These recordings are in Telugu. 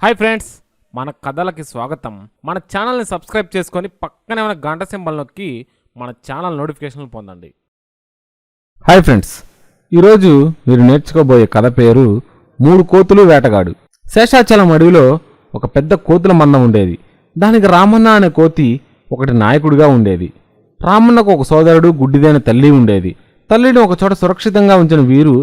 హాయ్ ఫ్రెండ్స్ మన కథలకి స్వాగతం. మన ఛానల్ని సబ్స్క్రైబ్ చేసుకొని పక్కనే ఉన్న గంట సింబల్ నొక్కి మన ఛానల్ నోటిఫికేషన్లు పొందండి. హాయ్ ఫ్రెండ్స్ ఈరోజు మీరు నేర్చుకోబోయే కథ పేరు మూడు కోతులు వేటగాడు. శేషాచలం అడవిలో ఒక పెద్ద కోతుల మందం ఉండేది. దానికి రామన్న అనే కోతి ఒకటి నాయకుడిగా ఉండేది. రామన్నకు ఒక సోదరుడు గుడ్డిదైన తల్లి ఉండేది. తల్లిని ఒక చోట సురక్షితంగా ఉంచిన వీరు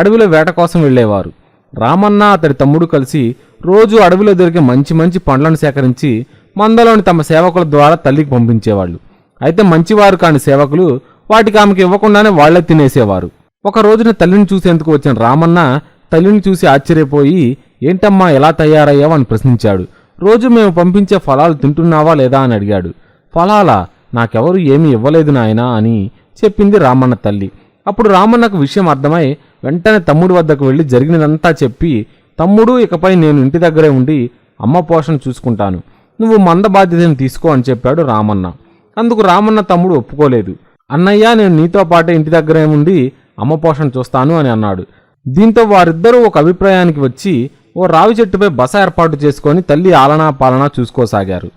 అడవిలో వేట కోసం వెళ్ళేవారు. రామన్న అతడి తమ్ముడు కలిసి రోజు అడవిలో దొరికే మంచి మంచి పండ్లను సేకరించి మందలోని తమ సేవకుల ద్వారా తల్లికి పంపించేవాళ్ళు. అయితే మంచివారు కాని సేవకులు వాటికి ఆమెకి ఇవ్వకుండానే వాళ్ళే తినేసేవారు. ఒక రోజున తల్లిని చూసేందుకు వచ్చిన రామన్న తల్లిని చూసి ఆశ్చర్యపోయి ఏంటమ్మా ఎలా తయారయ్యావు? అని ప్రశ్నించాడు. రోజు మేము పంపించే ఫలాలు తింటున్నావా లేదా? అని అడిగాడు. ఫలాలా? నాకెవరు ఏమీ ఇవ్వలేదు నాయనా అని చెప్పింది రామన్న తల్లి. అప్పుడు రామన్నకు విషయం అర్థమై వెంటనే తమ్ముడి వద్దకు వెళ్ళి జరిగినదంతా చెప్పి తమ్ముడు ఇకపై నేను ఇంటి దగ్గరే ఉండి అమ్మ పోషణ చూసుకుంటాను. నువ్వు మంద బాధ్యతను తీసుకో అని చెప్పాడు రామన్న. అందుకు రామన్న తమ్ముడు ఒప్పుకోలేదు. అన్నయ్య నేను నీతో పాటే ఇంటి దగ్గరే ఉండి అమ్మ పోషణ చూస్తాను అని అన్నాడు. దీంతో వారిద్దరూ ఒక అభిప్రాయానికి వచ్చి ఓ రావి చెట్టుపై బస ఏర్పాటు చేసుకొని తల్లి ఆలనా పాలనా చూసుకోసాగారు.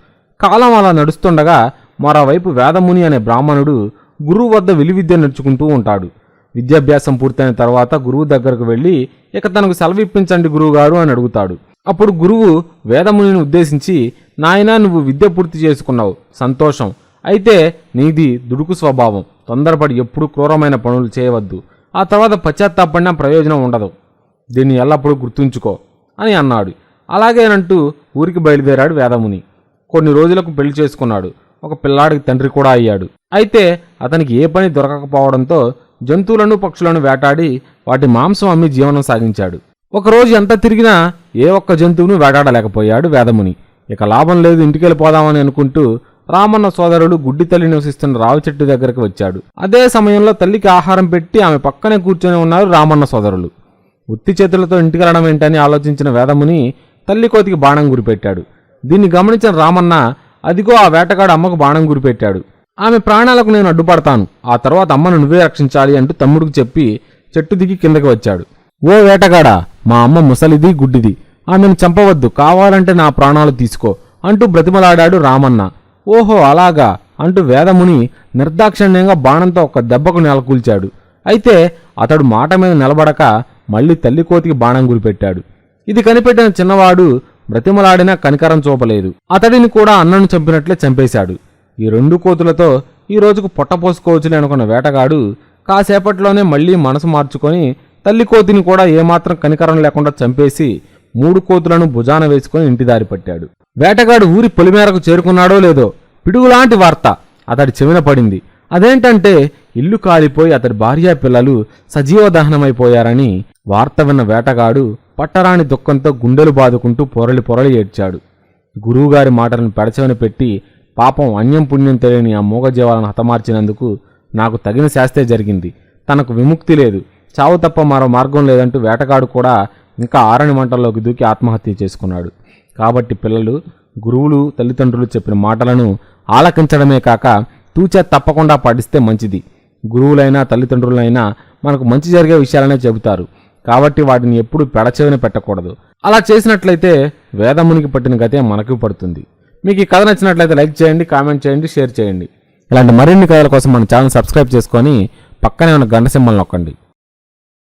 కాలం అలా నడుస్తుండగా మరోవైపు వేదముని అనే బ్రాహ్మణుడు గురువు వద్ద విలువిద్య నేర్చుకుంటూ ఉంటాడు. విద్యాభ్యాసం పూర్తయిన తర్వాత గురువు దగ్గరకు వెళ్ళి ఇక తనకు సెలవు ఇప్పించండి గురువుగారు అని అడుగుతాడు. అప్పుడు గురువు వేదమునిని ఉద్దేశించి నాయనా నువ్వు విద్య పూర్తి చేసుకున్నావు. సంతోషం. అయితే నీది దుడుకు స్వభావం. తొందరపడి ఎప్పుడూ క్రూరమైన పనులు చేయవద్దు. ఆ తర్వాత పశ్చాత్తాపడిన ప్రయోజనం ఉండదు. దీన్ని ఎల్లప్పుడూ గుర్తుంచుకో అని అన్నాడు. అలాగేనంటూ ఊరికి బయలుదేరాడు వేదముని. కొన్ని రోజులకు పెళ్ళి చేసుకున్నాడు. ఒక పిల్లాడికి తండ్రి కూడా అయ్యాడు. అయితే అతనికి ఏ పని దొరకకపోవడంతో జంతువులను పక్షులను వేటాడి వాటి మాంసం అమ్మి జీవనం సాగించాడు. ఒకరోజు ఎంత తిరిగినా ఏ ఒక్క జంతువును వేటాడలేకపోయాడు వేదముని. ఇక లాభం లేదు ఇంటికెళ్ళిపోదామని అనుకుంటూ రామన్న సోదరుడు గుడ్డి తల్లి నివసిస్తున్న రావి చెట్టు దగ్గరకు వచ్చాడు. అదే సమయంలో తల్లికి ఆహారం పెట్టి ఆమె పక్కనే కూర్చొని ఉన్నారు రామన్న సోదరులు. ఉత్తి చేతులతో ఇంటికెళ్ళడం ఏంటని ఆలోచించిన వేదముని తల్లి కోతికి బాణం గురిపెట్టాడు. దీన్ని గమనించిన రామన్న అదిగో ఆ వేటగాడు అమ్మకు బాణం గురిపెట్టాడు. ఆమె ప్రాణాలకు నేను అడ్డుపడతాను. ఆ తర్వాత అమ్మను నువ్వే రక్షించాలి అంటూ తమ్ముడికి చెప్పి చెట్టు దిగి కిందకి వచ్చాడు. ఓ వేటగాడా మా అమ్మ ముసలిది గుడ్డిది. ఆమెను చంపవద్దు కావాలంటే నా ప్రాణాలు తీసుకో అంటూ బ్రతిమలాడాడు రామన్న. ఓహో అలాగా అంటూ వేదముని నిర్దాక్షిణ్యంగా బాణంతో ఒక దెబ్బకు నెలకూల్చాడు. అయితే అతడు మాట మీద నిలబడక మళ్ళీ తల్లి కోతికి బాణం గురిపెట్టాడు. ఇది కనిపెట్టిన చిన్నవాడు బ్రతిమలాడినా కనికరం చూపలేదు. అతడిని కూడా అన్నను చంపినట్లే చంపేశాడు. ఈ రెండు కోతులతో ఈ రోజుకు పొట్టపోసుకోవచ్చులే అనుకున్న వేటగాడు కాసేపట్లోనే మళ్ళీ మనసు మార్చుకొని తల్లి కోతిని కూడా ఏమాత్రం కనికరం లేకుండా చంపేసి మూడు కోతులను భుజాన వేసుకొని ఇంటి దారి పట్టాడు. వేటగాడు ఊరి పొలిమేరకు చేరుకున్నాడో లేదో పిడుగులాంటి వార్త అతడి చెవిన పడింది. అదేంటంటే ఇల్లు కాలిపోయి అతడి భార్యా పిల్లలు సజీవ దహనమైపోయారని వార్త విన్న వేటగాడు పట్టరాని దుఃఖంతో గుండెలు బాదుకుంటూ పొరలి పొరలి ఏడ్చాడు. గురువుగారి మాటలను పెడచవని పెట్టి పాపం అన్యం పుణ్యం తెలియని ఆ మూగజీవాలను హతమార్చినందుకు నాకు తగిన శాస్తే జరిగింది. తనకు విముక్తి లేదు. చావు తప్ప మరో మార్గం లేదంటూ వేటగాడు కూడా ఇంకా ఆరని మంటల్లోకి దూకి ఆత్మహత్య చేసుకున్నాడు. కాబట్టి పిల్లలు గురువులు తల్లిదండ్రులు చెప్పిన మాటలను ఆలకించడమే కాక తూచే తప్పకుండా పాటిస్తే మంచిది. గురువులైనా తల్లిదండ్రులైనా మనకు మంచి జరిగే విషయాలనే చెబుతారు. కాబట్టి వాటిని ఎప్పుడూ పెడచెవిన పెట్టకూడదు. అలా చేసినట్లయితే వేదమునికి పట్టిన గతే మనకు పడుతుంది. మీకు ఈ కథ నచ్చినట్లయితే లైక్ చేయండి కామెంట్ చేయండి షేర్ చేయండి. ఇలాంటి మరిన్ని కథల కోసం మన ఛానల్ సబ్స్క్రైబ్ చేసుకొని పక్కనే ఉన్న గంట సింబల్ నొక్కండి.